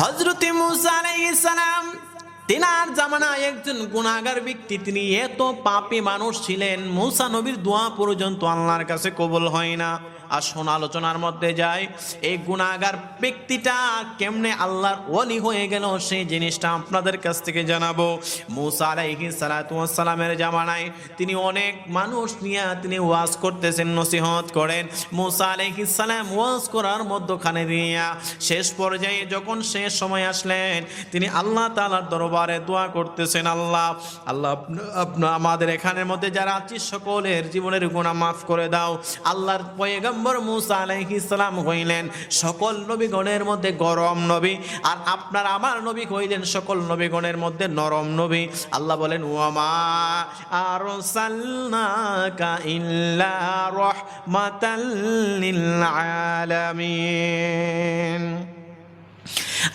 হজরতে মুসা আলাইহিস তিনার জামানায় একজন গুণাগার ব্যক্তি, তিনি এত পাপি মানুষ ছিলেন, মুসা নবীর দোয়া পর্যন্ত আল্লাহর কাছে কবল হয় না। আসুন আলোচনার মধ্যে যায় এই গুণাগার ব্যক্তিটা কেমনে আল্লাহর ওলি হয়ে গেল সেই জিনিসটা আপনাদের কাছ থেকে জানাব। মুসা আলাইহিস সালাতু ওয়াস সালামের জামানায় তিনি অনেক মানুষ নিয়ে তিনি ওয়াজ করতেছেন, নসিহত করেন। মুসা আলাইহিস সালাম ওয়াজ করার মধ্যখানে দিয়া শেষ পর্যায়ে যখন শেষ সময় আসলেন, তিনি আল্লাহ তাআলার দরবারে দোয়া করতেছেন, আল্লাহ আল্লাহ আমাদের এখানের মধ্যে যারা আছি, সকলের জীবনের গুনাহ মাফ করে দাও। আল্লাহর পয়গম্বর মুসা আলাইহিস সালাম হইলেন, সকল নবীগণের মধ্যে গরম নবী। আর আপনার আমার নবী হইলেন সকল নবীগণের মধ্যে নরম নবী। আল্লাহ বলেন, ওয়ামা আলামিন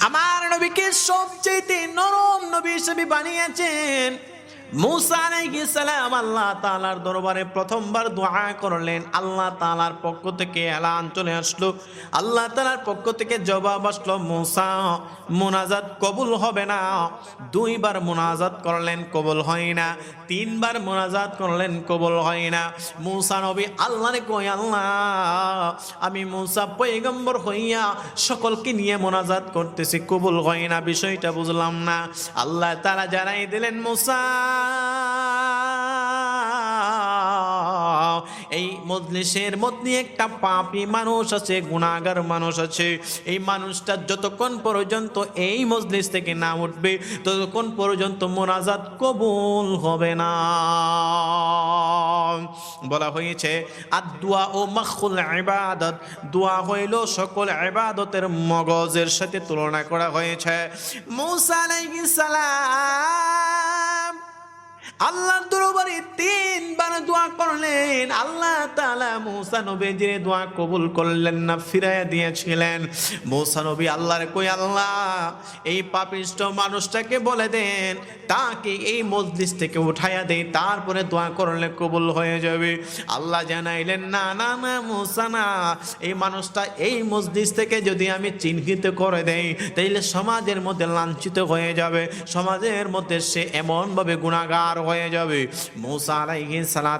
আমার নবীকে সবচেয়ে নরম নবী হিসেবে বানিয়েছেন। মুসা আলাইহিস সালাম আল্লাহ তাআলার দরবারে প্রথমবার দোয়া করলেন। আল্লাহ তাআলার পক্ষ থেকে এলান চলে আসলো। আল্লাহ তাআলার পক্ষ থেকে জবাব আসলো, মুসা, মুনাজাত কবুল হবে না। দুইবার মুনাজাত করলেন, কবুল হয় না। তিনবার মুনাজাত করলেন, কবুল হয় না। মুসা নবী আল্লাহরে কই আল্লাহ, আমি মুসা পয়গম্বর হইয়া সকলকে নিয়ে মোনাজাত করতেছি, কবুল হয় না, বিষয়টা বুঝলাম না। আল্লাহ তারা জানাই দিলেন, মুসা এই মজলিসের মধ্যে একটা পাপী মানুষ আছে গুণাগার মানুষ আছে। এই মানুষটা যতক্ষণ পর্যন্ত এই মজলিস থেকে না উঠবে, ততক্ষণ পর্যন্ত মোনাজাত কবুল হবে না। বলা হয়েছে আর দোয়া ও মাখুল ইবাদত, দোয়া হইল সকল ইবাদতের মগজের সাথে তুলনা করা হয়েছে। মুসা সালাম আল্লাহর দরবারে তিনবার দোয়া করলেন। আল্লাহ তাআলা মুসা নবীজির দোয়া কবুল করলেন না, ফিরাইয়া দিয়েছিলেন। মুসা নবী আল্লাহর কই, আল্লাহ, এই পাপিষ্ট মানুষটাকে বলে দেন, তাকে এই মজলিস থেকে উঠাইয়া দেই, তারপরে দোয়া করলে কবুল হয়ে যাবে। আল্লাহ জানাইলেন, না না না, মুসা, না, এই মানুষটা এই মসজিদ থেকে যদি আমি চিহ্নিত করে দেই, তাইলে সমাজের মধ্যে লাঞ্ছিত হয়ে যাবে। সমাজের মধ্যে সে এমনভাবে গুণাগার যাবে। মুসা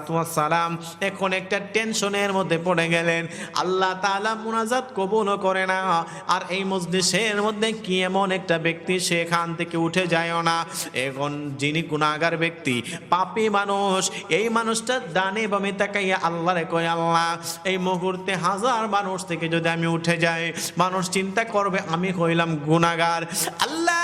ওয়াস সালাম এখন একটা টেনশনের মধ্যে পড়ে গেলেন। আল্লাহ তাআলা মুনাজাত কবুল করে না। আর এই মজলিসের মধ্যে কি এমন একটা ব্যক্তি সেখান থেকে উঠে যায় না। এখন যিনি গুণাগার ব্যক্তি, পাপী মানুষ, এই মানুষটা ডানে বামে তাকাইয়া আল্লাহরে কয়, আল্লাহ, এই মুহূর্তে হাজার মানুষ থেকে যদি আমি উঠে যাই, মানুষ চিন্তা করবে আমি হইলাম গুণাগার আল্লাহ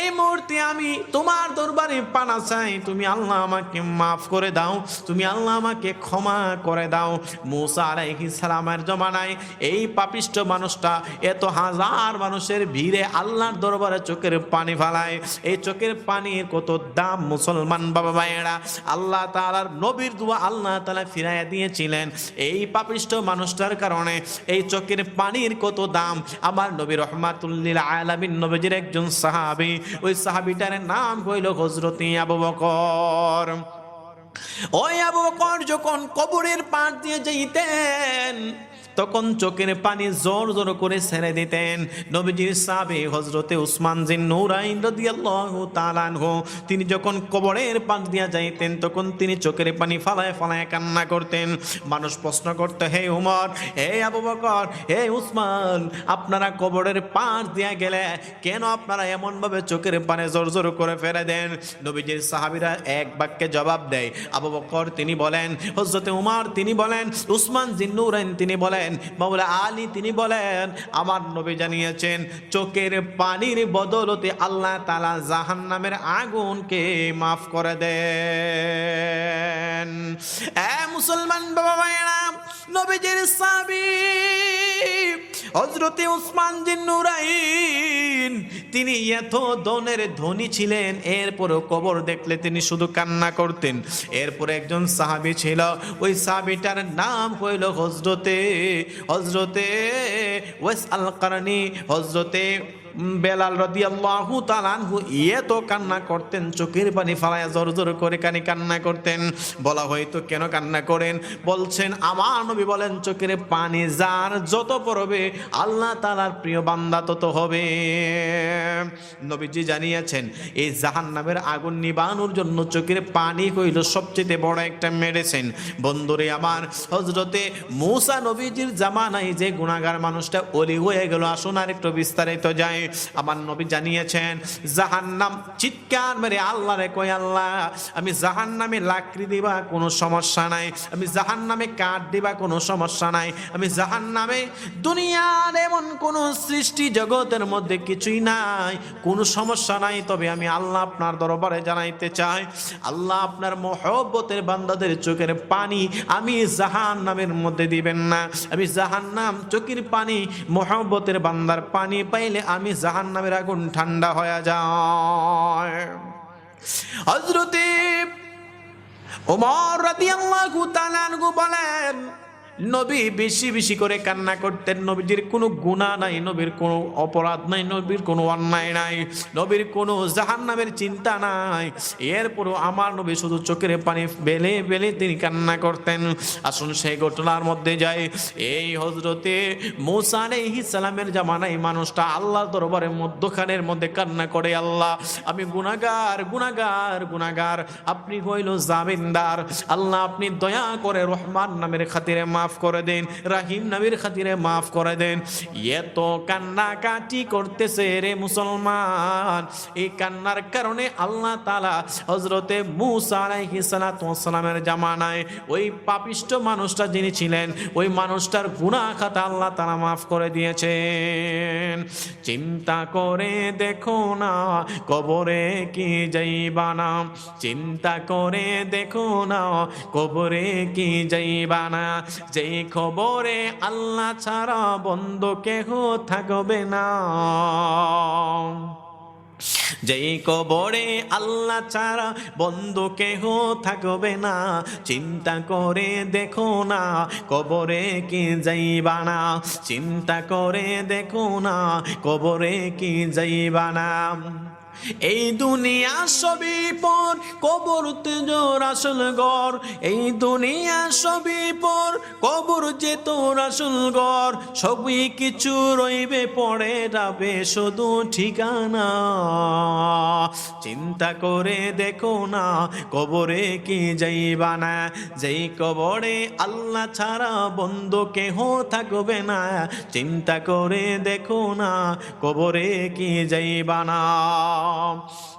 এই মুহূর্তে আমি তোমার দরবারে পানা চাই। তুমি আল্লাহ আমাকে মাফ করে দাও, তুমি আল্লাহ আমাকে ক্ষমা করে দাও। মুসা আলাইহিস সালামের জমানায় এই পাপিষ্ট মানুষটা এত হাজার মানুষের ভিড়ে আল্লাহর দরবারে চোখের পানি ফালায়। এই চোখের পানির কত দাম মুসলমান বাবা ভাইয়েরা আল্লাহ তাআলার নবীর দুয়া আল্লাহ তালা ফিরাইয়া দিয়েছিলেন। এই পাপিষ্ট মানুষটার কারণে এই চোখের পানির কত দাম। আমার নবী রহমাতুল্লিল আলামিন নবীজির একজন সাহাবী, ওই সাহাবিটার নাম হইল হজরতি আবু বকর। ওই আবু বকর যখন কবরের পাশ দিয়ে যাইতেন তখন চোখের পানি জোর জোর করে ছেড়ে দিতেন। নবীজির সাবে হজরতে উসমান জিন নৌরাইন রাদিয়াল্লাহু তিনি যখন কবরের পাশ দিয়া যাইতেন, তখন তিনি চোখের পানি ফালায় ফালায় কান্না করতেন। মানুষ প্রশ্ন করতে, হে উমর, হে আবু বকর, হে উসমান, আপনারা কবরের পাশ দিয়া গেলে কেন আপনারা এমন ভাবে চোখের পানি জোর জোর করে ফেলে দেন? নবীজির সাহাবিরা এক বাক্যে জবাব দেয়। আবু বকর, তিনি বলেন হজরতে উমর, তিনি বলেন, উসমান জিন্নুরাইন তিনি বলেন মাওলা আলী তিনি বলেন, আমার নবী জানিয়েছেন, চোখের পানির বদলতে আল্লাহ তাআলা জাহান্নামের আগুনকে মাফ করে দেন। মুসলমান বাবা ভাইয়েরা নবীজির সাহাবী হজরতে উসমান জিন্নুরাইন তিনি এত দনের ধনী ছিলেন এরপরও কবর দেখলে তিনি শুধু কান্না করতেন। এরপরে একজন সাহাবী ছিল, ওই সাহাবীটার নাম হইল হজরতে হজরতে ওয়েস আল কারণী হজরতে বেলাল রদি আল্লাহ তালানহু এত কান্না করতেন, চোখের পানি ফালায় জোর জোর করে কানি কান্না করতেন। বলা হয়তো কেন কান্না করেন? বলছেন, আমার নবী বলেন, চোখের পানি যার যত পড়বে, আল্লাহ তালার প্রিয় বান্দা তত হবে। নবীজি জানিয়েছেন, এই জাহান নামের আগুন নিবানোর জন্য চোখের পানি হইল সবচেয়ে বড় একটা মেডিসিন বন্ধুরে আমার হজরতে মূসা নবীজির জামানায় যে গুণাগার মানুষটা অলি হয়ে গেল, আসুন আর একটু বিস্তারিত যায় আমার নবী জানিয়েছেন, জাহান্নাম চিৎকার মেরে আল্লাহ রে কই আল্লাহ, আমি জাহান্নামে লাকড়ি দিবা কোনো সমস্যা নাই, আমি জাহান্নামে কাঠ দিবা কোনো সমস্যা নাই, আমি জাহান্নামে দুনিয়ার এমন কোন সৃষ্টি জগতের মধ্যে কিছুই নাই, কোনো সমস্যা নাই, তবে আমি আল্লাহ আপনার দরবারে জানাইতে চাই, আল্লাহ আপনার মহব্বতের বান্দাদের চোখের পানি আমি জাহান নামের মধ্যে দিবেন না, আমি জাহান নাম চোখের পানি, মহব্বতের বান্দার পানি পাইলে আমি জাহান নামের আগুন ঠান্ডা হয়ে যায়। হজরতে ওমর রাদিয়াল্লাহু তাআলা বলেন নবী বেশি বেশি করে কান্না করতেন। নবীজির কোনো গুনাহ নাই, নবীর কোনো অপরাধ নাই, নবীর কোনো অন্যায় নাই, নবীর কোনো জাহান্নামের চিন্তা নাই। এরপরও আমার নবী শুধু চোখের পানি বেলে বেলে তিনি কান্না করতেন। আসুন সেই ঘটনার মধ্যে যাই। এই হজরতে মৌসা আলাইহিস সালামের জামানায় মানুষটা আল্লাহ দরবারের মধ্যখানের মধ্যে কান্না করে, আল্লাহ, আমি গুনাগার গুনাগার গুনাগার আপনি হইল জামিনদার। আল্লাহ, আপনি দয়া করে রহমান নামের খাতিরে মাফ করে দেন, রাহিম নবীর খাতিরে মাফ করে দেন। এত কান্নাকাটি করতেছে রে মুসলমান। এই কান্নার কারণে আল্লাহ তালা হজরতে মুসা জামানায় ওই পাপিষ্ট মানুষটা যিনি ছিলেন, ওই মানুষটার গুনাহ খাতা আল্লাহ তালা মাফ করে দিয়েছেন। চিন্তা করে দেখো না, কবরে কি যাইবা না। চিন্তা করে দেখো না, কবরে কি যাইবা না। যেই খবরে আল্লাহ ছাড়া বন্ধ কেহ থাকবে না। যেই কবরে আল্লাহ ছাড়া বন্ধ কেহ থাকবে না, চিন্তা করে দেখো না কবরে কি যাইবা না। চিন্তা করে দেখো না কবরে কি যাইবা না। এই দুনিয়া সবই পর কবর তেজোর আসল গর এই দুনিয়া সবই পর, কবর যে তোর আসল গর সবই কিছু রইবে, পড়ে যাবে শুধু ঠিকানা। চিন্তা করে দেখো না, কবরে কি যাইবা না। যেই কবরে আল্লাহ ছাড়া বন্ধ কেহ থাকবে না। চিন্তা করে দেখো না, কবরে কি যাইবা না।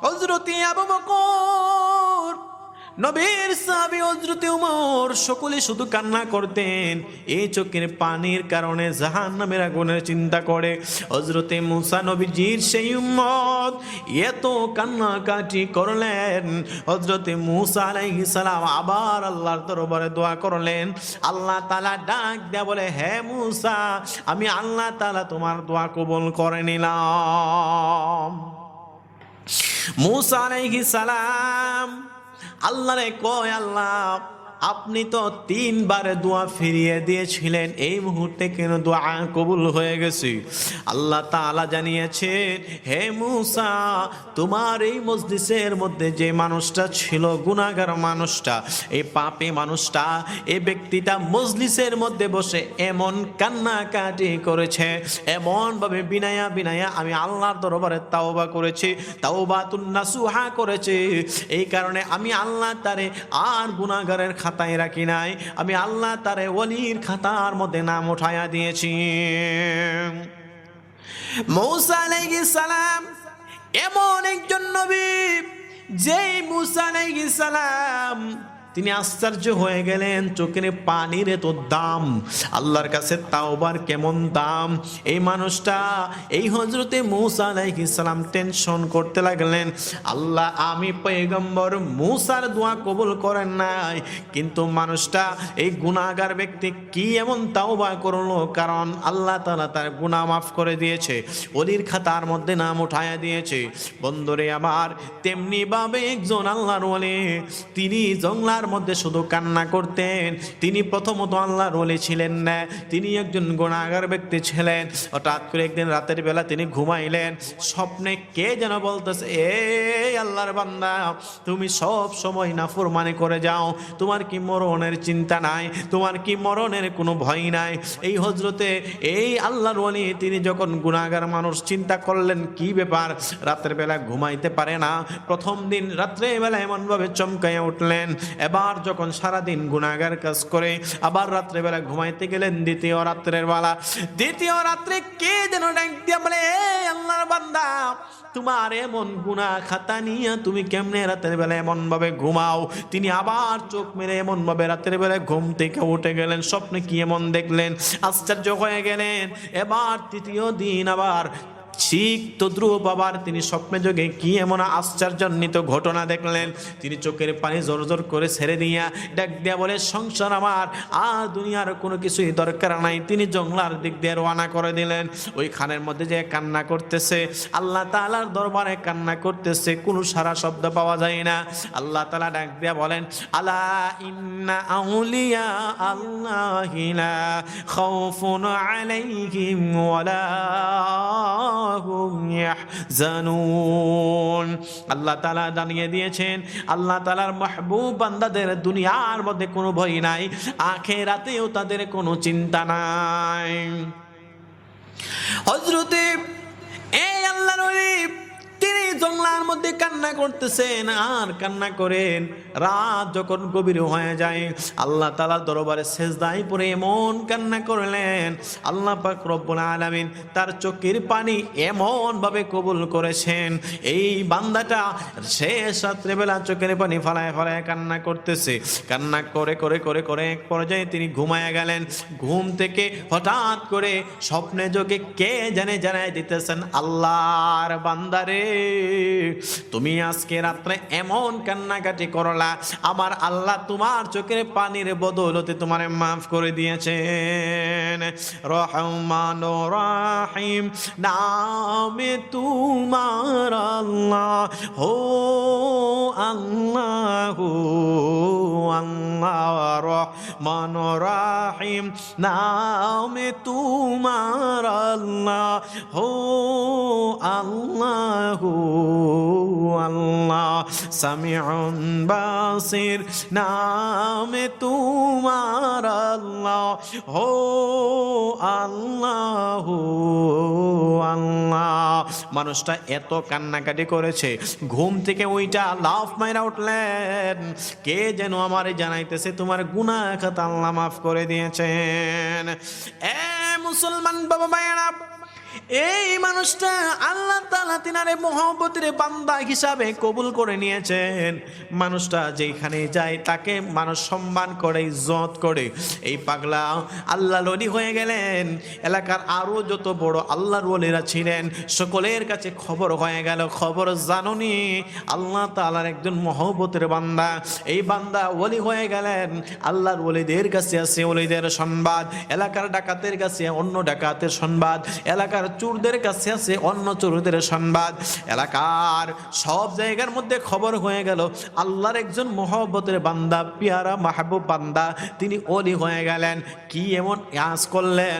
হজরতি আবু বকর, নবীর সাহাবী হজরতে উমর সকলে শুধু কান্না করতেন। এই চোখের পানির কারণে জাহান নামের আগুনের চিন্তা করে। হজরতে মুসা নবীজির সেই উম্মত এত কান্নাকাটি করলেন। হজরতে মুসা আলাইহিস সালাম আবার আল্লাহর দরবারে দোয়া করলেন। আল্লাহ তালা ডাক দেয়া বলে, হে মুসা, আমি আল্লাহ তালা তোমার দোয়া কবুল করে নিলাম। মুসা আলাইহিস সালাম আল্লাহ রে কয় আল্লাহ আপনি তো তিনবার দোয়া ফিরিয়ে দিয়েছিলেন, এই মুহূর্তে কেন দোয়া কবুল হয়ে গেছে? আল্লাহ তাআলা জানিয়েছেন, হে মুসা, তোমার এই মসজিদের মধ্যে যে মানুষটা ছিল, গুনাহগার মানুষটা, এই পাপে মানুষটা, এই ব্যক্তিটা মজলিসের মধ্যে বসে এমন কান্নাকাটি করেছে, এমনভাবে বিনায়া বিনায়া আমি আল্লাহর দরবারে তাওবা করেছি তাওবা নাসুহা করেছে। এই কারণে আমি আল্লাহ তারে আর গুনাহগারের খাতায় রাখি নাই। আমি আল্লাহ তারে ওলির খাতার মধ্যে নাম উঠাইয়া দিয়েছি। সালাম এমন একজন নবী, যেই মুসা আলাইহিস সালাম তিনি আশ্চর্য হয়ে গেলেন, চোখের পানির এত দাম। আল্লাহর কাছে তাওবার কেমন দাম? এই মানুষটা, এই হজরতে মৌসা আলাইহিস ইসলাম টেনশন করতে লাগলেন, আল্লাহ, আমি পেগম্বর মূসার দোয়া কবুল করেন নাই। কিন্তু মানুষটা, এই গুনাহগার ব্যক্তি কি এমন তাওবা করল? কারণ আল্লাহ তালা তার গুনাহ মাফ করে দিয়েছে, ওলির খাতার মধ্যে নাম উঠায়া দিয়েছে। বন্ধুরে আমার তেমনি ভাবে একজন আল্লাহর ওলি। তিনি জংলার দুনিয়ার মধ্যে শুধু কান্না করতেন। তিনি প্রথমত আল্লাহ ওলি ছিলেন না, তিনি একজন গুণাগার ব্যক্তি ছিলেন। হঠাৎ করে একদিন রাতের বেলা তিনি ঘুমাইলেন। স্বপ্নে কে যেন বলতেছে এ আল্লাহর বান্দা, তুমি সব সময় নাফরমানি করে যাও। তোমার কি মরণের চিন্তা নাই? তোমার কি মরণের কোনো ভয় নাই? এই হজরতে এই আল্লাহর ওলি তিনি যখন গুণাগার মানুষ চিন্তা করলেন, কি ব্যাপার? রাতের বেলা ঘুমাইতে পারে না। প্রথম দিন রাত্রে বেলা এমনভাবে চমকাইয়া উঠলেন। এবার যখন সারাদিন গুণাগার কাজ করে, আবার রাত্রে বেলা ঘুমাইতে গেলেন দ্বিতীয় রাত্রের বেলা। দ্বিতীয় রাত্রে কে যেন ডাক দিয়া বলে আল্লাহর বান্দা, তোমার এমন গুণা খাতা নিয়ে তুমি কেমনে রাতের বেলা এমন ভাবে ঘুমাও? তিনি আবার চোখ মেরে এমন ভাবে রাতের বেলা ঘুম থেকে উঠে গেলেন, স্বপ্নে কি এমন দেখলেন? আশ্চর্য হয়ে গেলেন। এবার তৃতীয় দিন আবার ঠিক তদ্রুপ আবার তিনি স্বপ্নে যোগে কি এমন আশ্চর্যান্বিত ঘটনা দেখলেন? তিনি চোখের পানি জোর জোর করে ছেড়ে দিয়া ডাক দিয়া বলে, সংসার আমার, আর দুনিয়ার কোনো কিছুই দরকার নাই। তিনি জংলার দিক দিয়ে রওনা করে দিলেন। ওই খানের মধ্যে যে কান্না করতেছে, আল্লাহ তাআলার দরবারে কান্না করতেছে, কোনো সারা শব্দ পাওয়া যায় না। আল্লাহ তালা ডাক দিয়া বলেন, আলা ইন্না আউলিয়া আল্লাহিলা আলাইহিম ওয়ালা ইয়াহজানুন। আল্লাহ তাআলা জানিয়ে দিয়েছেন, আল্লাহ তাআলার মাহবুব বান্দাদের দুনিয়ার মধ্যে কোনো ভয় নাই, আখেরাতেও তাদের কোনো চিন্তা নাই। হজরতে এই আল্লাহর ওলি, তিনি জঙ্গলার মধ্যে কান্না করতেছেন আর কান্না করেন। রাত যখন গভীর হয়ে যায়, আল্লাহ তালার দরবারে শেষদাই পরে এমন কান্না করলেন, আল্লাহ পাক রব্বুল আলামিন তার চোখের পানি এমন ভাবে কবুল করেছেন। এই বান্দাটা শেষ রাত্রেবেলা চোখের পানি ফালায় ফালায় কান্না করতেছে। কান্না করে করে করে করে এক পর্যায়ে তিনি ঘুমায় গেলেন। ঘুম থেকে হঠাৎ করে স্বপ্নে যোগে কে জানে জানাই দিতেছেন, আল্লাহর বান্দারে তুমি আজকে রাত্রে এমন কান্নাকাটি করলা আমার আল্লাহ তোমার চোখের পানির বদৌলতে তোমার মাফ করে দিয়েছেন। রহমান রাহিম, নামে তোমার আল্লাহ হো আল্লাহ আল্লাহ, রহমান রাহিম, নামে তোমার আল্লাহ হো আল্লাহ আল্লাহ সামিউন বাসির নামে তোমার আল্লাহ হো আল্লাহ আল্লাহ। মানুষটা এত কান্নাকাটি করেছে, ঘুম থেকে ওইটা লাফ মাইরা উঠলেন। কে যেন আমারে জানাইতেছে, তোমার গুনাহ খাতা আল্লাহ মাফ করে দিয়েছেন। এ মুসলমান বাবা মায়েরা এই মানুষটা আল্লাহ তালা তিনারে মহব্বতের বান্দা হিসাবে কবুল করে নিয়েছেন। মানুষটা যেখানে যায় তাকে মানুষ সম্মান করে, ইজ্জত করে। এই পাগলা আল্লাহ ললি হয়ে গেলেন। এলাকার আরও যত বড় আল্লাহর ওলিরা ছিলেন, সকলের কাছে খবর হয়ে গেল, খবর জাননি। আল্লাহ তালার একজন মহব্বতের বান্দা। এই বান্দা ওলি হয়ে গেলেন। আল্লাহর ওলিদের কাছে আছে ওলিদের সংবাদ, এলাকার ডাকাতের কাছে অন্য ডাকাতের সংবাদ, এলাকার চোরদের কাছে আছে অন্য চোরদের সংবাদ। এলাকার সব জায়গার মধ্যে খবর হয়ে গেল, আল্লাহর একজন মহব্বতের বান্দা, পিয়ারা মাহবুব বান্দা, তিনি অলি হয়ে গেলেন। কি এমন আজ করলেন?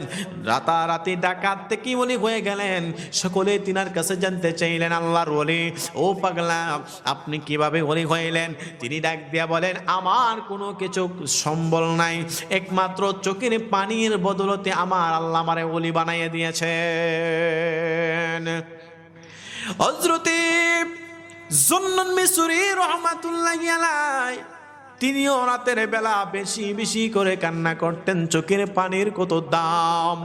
রাতারাতি ডাকাত থেকে অলি হয়ে গেলেন? সকলে তিনার কাছে জানতে চাইলেন, আল্লাহর অলি ও পাগলা, আপনি কীভাবে অলি হইলেন? তিনি ডাক দিয়া বলেন, আমার কোনো কিছু সম্বল নাই। একমাত্র চোখের পানির বদলতে আমার আল্লাহ আমারে অলি বানাইয়ে দিয়েছেন হজরতে জন্নন মিসুরি রহমাতুল্লাহ আলাই তিনিও রাতের বেলা বেশি বেশি করে কান্না করতেন, চোখের পানির কত দাম।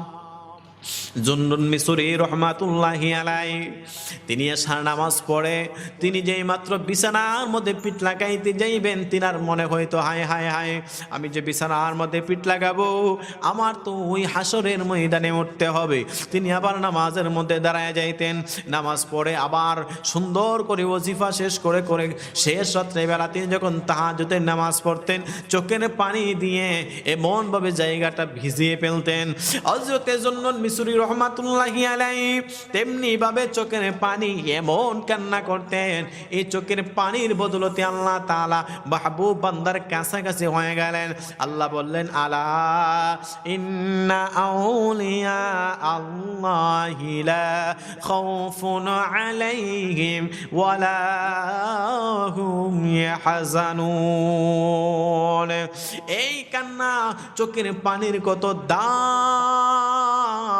জন্নুন মিসুরি রহমাতুল্লাহি আলাই তিনি এসার নামাজ পড়ে, তিনি যেই মাত্র বিছানার মধ্যে পিঠ লাগাইতে যাইবেন, তিনার মনে হয়তো, হায় হায় হায়, আমি যে বিছানার মধ্যে পিঠ লাগাবো, আমার তো ওই হাসরের ময়দানে উঠতে হবে। তিনি আবার নামাজের মধ্যে দাঁড়ায় যাইতেন। নামাজ পড়ে আবার সুন্দর করে ওজিফা শেষ করে করে শেষ রাত্রে বেলা তিনি যখন তাহা তাহাজুতের নামাজ পড়তেন, চোখের পানি দিয়ে এমনভাবে জায়গাটা ভিজিয়ে ফেলতেন। হজরতের জন্য মিসুরি রহমাতুল্লাহি আলাই তেমনি ভাবে চোখের পানি এমন কান্না করতেন। এই চোখের পানির বদলতে আল্লাহ তাআলা মাহবুব বান্দার কাছাকাছি হয়ে গেলেন। আল্লাহ বললেন, আলা ইন্না আউলিয়া আল্লাহি লা আলাইহিম ওয়ালা ইয়াহজানুন। এই কান্না চোখের পানির কত দাম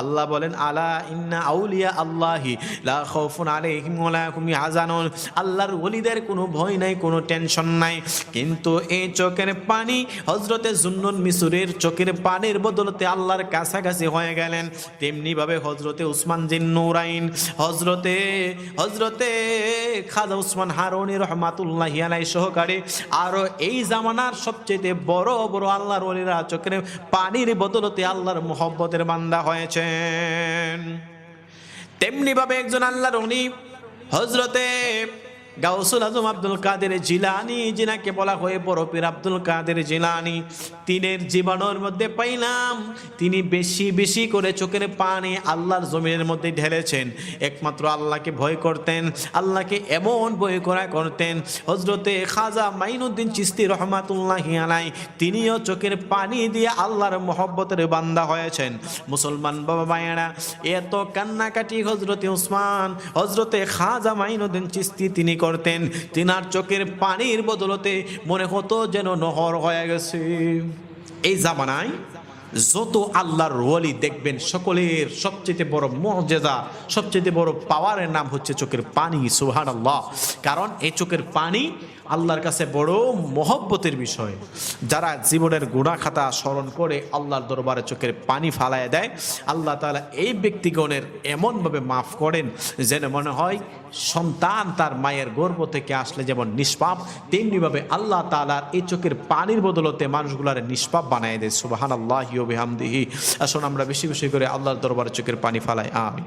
আল্লাহ বলেন, আলা ইন্না আউলিয়া আল্লাহি, লা আল্লাহর ওলিদের কোনো ভয় নাই, কোনো টেনশন নাই। কিন্তু এই চোখের পানি হযরতে জুন্নুন মিসুরের চোখের পানির বদলতে আল্লাহর কাছাকাছি হয়ে গেলেন। তেমনি ভাবে হযরতে উসমান জিন নুরাইন হজরতে হযরতে খাজা উসমান হারুনি রহমাতুল্লাহি আলাইহি সহকারে আরও এই জামানার সবচেয়ে বড় বড় আল্লাহর ওলিরা চোখের পানির বদলতে আল্লাহর মোহব্বতের বান্দা হয়েছেন। তেমনি ভাবে একজন আল্লাহর উনি হজরতে গাউসুল আজম আব্দুল কাদের জিলানি যিনাকে বলা হয়ে বড় পীর আব্দুল কাদের জিলানি। তিনের জীবনের মধ্যে পাইলাম, তিনি বেশি বেশি করে চোখের পানি আল্লাহর জমিনের মধ্যে ঢেলেছেন। একমাত্র আল্লাহকে ভয় করতেন, আল্লাহকে এমন ভয় করা করতেন। হজরতে খাজা মাইনুদ্দিন চিস্তি রহমাতুল্লাহি আলাই তিনিও চোখের পানি দিয়ে আল্লাহর মহব্বতের বান্দা হয়েছেন। মুসলমান বাবা মায়েরা, এত কান্নাকাটি হজরতে উসমান হজরতে খাজা মাইনুদ্দিন চিস্তি তিনি করতেন, তিনার চোখের পানির বদলতে মনে হতো যেন নহর হয়ে গেছে। এই জামানায় যত আল্লাহর ওয়ালি দেখবেন, সকলের সবচেয়ে বড় মর্যাদা, সবচেয়ে বড় পাওয়ারের নাম হচ্ছে চোখের পানি সুহান আল্লাহ কারণ এই চোখের পানি আল্লাহর কাছে বড় মহব্বতের বিষয়। যারা জীবনের গুণা খাতা স্মরণ করে আল্লাহর দরবারে চোখের পানি ফালায় দেয়, আল্লাহ তাআলা এই ব্যক্তিগণের এমনভাবে মাফ করেন যেন মনে হয় সন্তান তার মায়ের গর্ব থেকে আসলে যেমন নিষ্পাপ, তেমনিভাবে আল্লাহ তাআলার এই চোখের পানির বদলতে মানুষগুলার নিষ্পাপ বানায় দেয়। সুবাহান আল্লাহ আসুন আমরা বেশি বেশি করে আল্লাহর দরবারে চোখের পানি ফালাই। আমি